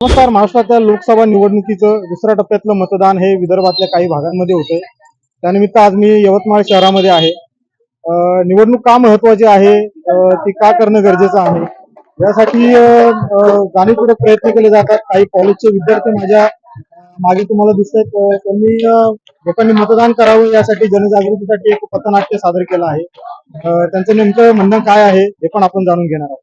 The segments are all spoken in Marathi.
नमस्कार महाराष्ट्राच्या लोकसभा निवडणुकीचं दुसऱ्या टप्प्यातलं मतदान हे विदर्भातल्या काही भागांमध्ये होतंय. त्यानिमित्त आज मी यवतमाळ शहरामध्ये आहे. निवडणूक का महत्वाची आहे? ती का करणं गरजेचं आहे? यासाठी जाणीवपूर्वक प्रयत्न केले जातात. काही कॉलेजचे विद्यार्थी माझ्या मागे तुम्हाला दिसत आहेत त्यांनी लोकांनी मतदान करावं यासाठी जनजागृतीसाठी एक पथनाट्य सादर केलं आहे. त्यांचं नेमकं म्हणणं काय आहे हे पण आपण जाणून घेणार आहोत.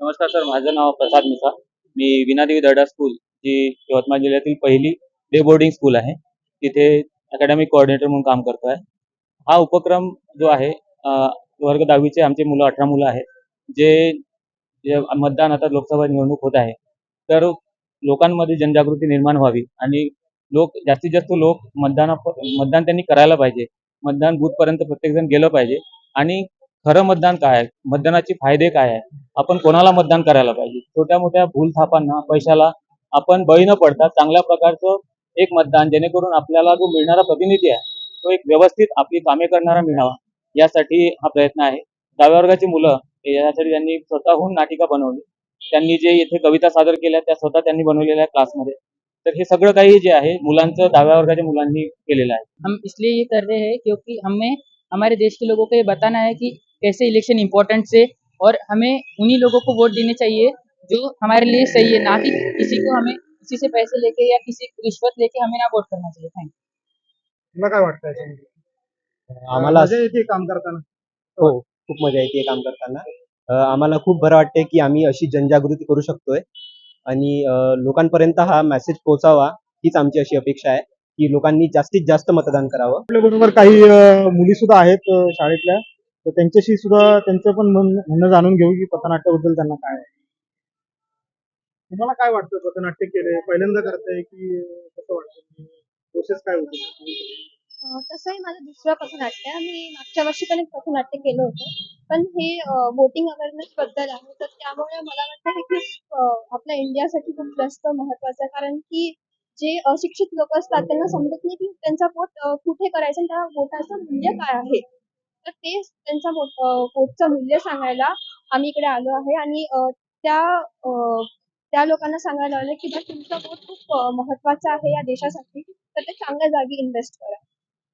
नमस्कार सर, माझं नाव प्रसाद मिसा. मी विनादेवी दर्डा स्कूल जी यवतमाळ जिल्ह्यातील पहिली डे बोर्डिंग स्कूल आहे. तिथे अकॅडमिक कोऑर्डिनेटर म्हणून काम करतो आहे हा उपक्रम जो आहे वर्ग दहावीचे आमचे मुलं अठरा मुलं आहेत जे मतदान आता लोकसभा निवडणूक होत आहे. तर लोकांमध्ये जनजागृती निर्माण व्हावी आणि लोक जास्तीत जास्त लोक मतदाना मतदान त्यांनी करायला पाहिजे. मतदान बूथपर्यंत प्रत्येकजण गेलं पाहिजे. आणि खरं मतदान काय आहे? मतदानाचे फायदे काय आहे? आपण कोणाला मतदान करायला पाहिजे? छोट्या मोठ्या भूलथापांना पैशाला आपण बळी न पडता चांगल्या प्रकारचं एक मतदान जेणेकरून आपल्याला जो मिळणारा प्रतिनिधी आहे तो एक व्यवस्थित आपली कामे करणारा मिळावा. यासाठी हा प्रयत्न आहे. डाव्या वर्गाची मुलं यासाठी त्यांनी स्वतःहून नाटिका बनवली. त्यांनी जे इथे कविता सादर केल्या त्या स्वतः त्यांनी बनवलेल्या क्लासमध्ये. तर हे सगळं काही जे आहे मुलांचं डाव्या वर्गाच्या मुलांनी केलेलं आहे. हम इसलिए ये कर रहे हैं क्योंकि हमें हमारे देश के लोगों को ये बताना है कि कैसे इलेक्शन इम्पोर्टेंट से और हमें उन्हीं लोगों को वोट देने चाहिए जो हमारे लिए सही है ना कि किसी को हमें किसी से पैसे लेके या किसी रिश्वत लेके हमें ना वोट करना चाहिए। थैंक तुला काय वाटतं याच्यामध्ये? आम्हाला मजा येते काम करताना. हो खूप मजा येते काम करताना. अं, आम्हाला खूप बरं वाटते की आम्ही अशी जनजागृती करू शकतोय. आणि अं, लोकांपर्यंत हा मेसेज पोहोचावा हीच आमची अशी अपेक्षा आहे की लोकांनी जास्तीत जास्त मतदान करावं. आपल्या बरोबर काही मुली सुद्धा आहेत अ, शाळेतल्या. तर त्यांच्याशी सुद्धा त्यांचं पण म्हण- म्हणणं जाणून घेऊ की पथनाट्याबद्दल त्यांना काय आहे. तुम्हाला काय वाटतं? पथनाट्य केलंय पहिल्यांदा करताय की अ, कसं वाटतं? प्रोसेस काय होती? तसंही माझं दुसरं पथनाट्य आहे. मी मागच्या वर्षी पण एक पथनाट्य केलं होतं. पण हे वोटिंग अवेअरनेस बद्दल आहे. तर त्यामुळे मला वाटतं हे खूप अं, आपल्या इंडियासाठी खूप जास्त महत्वाचं आहे. कारण की जे अशिक्षित लोक असतात त्यांना समजत नाही की त्यांचा वोट कुठे करायचं आणि त्या वोटाचं मूल्य काय आहे. तर ते त्यांचा वोटचं मूल्य सांगायला आम्ही इकडे आलो आहे. आणि त्या त्या लोकांना सांगायला आलं की बा तुमचं वोट खूप अं, आहे या देशासाठी. तर ते चांगल्या जागी इन्व्हेस्ट करा.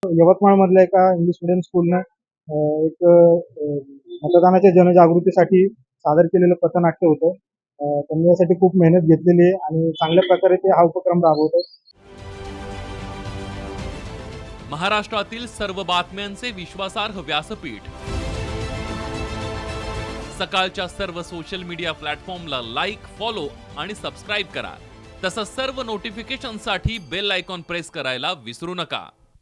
यवतमाळ मधल्या एका इंग्लिश मिडियम स्कूलनं एक मतदानाच्या जनजागृतीसाठी सादर केलेलं पथनाट्य होतं. त्यांनी यासाठी खूप मेहनत घेतलेली आहे आणि चांगल्या प्रकारे ते हा उपक्रम राबवतात महाराष्ट्रातील सर्व बातम्यांचे विश्वासार्ह व्यासपीठ. सकाळच्या सर्व सोशल मीडिया प्लॅटफॉर्मला लाईक फॉलो आणि सबस्क्राईब करा. तसंच सर्व नोटिफिकेशनसाठी बेल आयकॉन प्रेस करायला विसरू नका.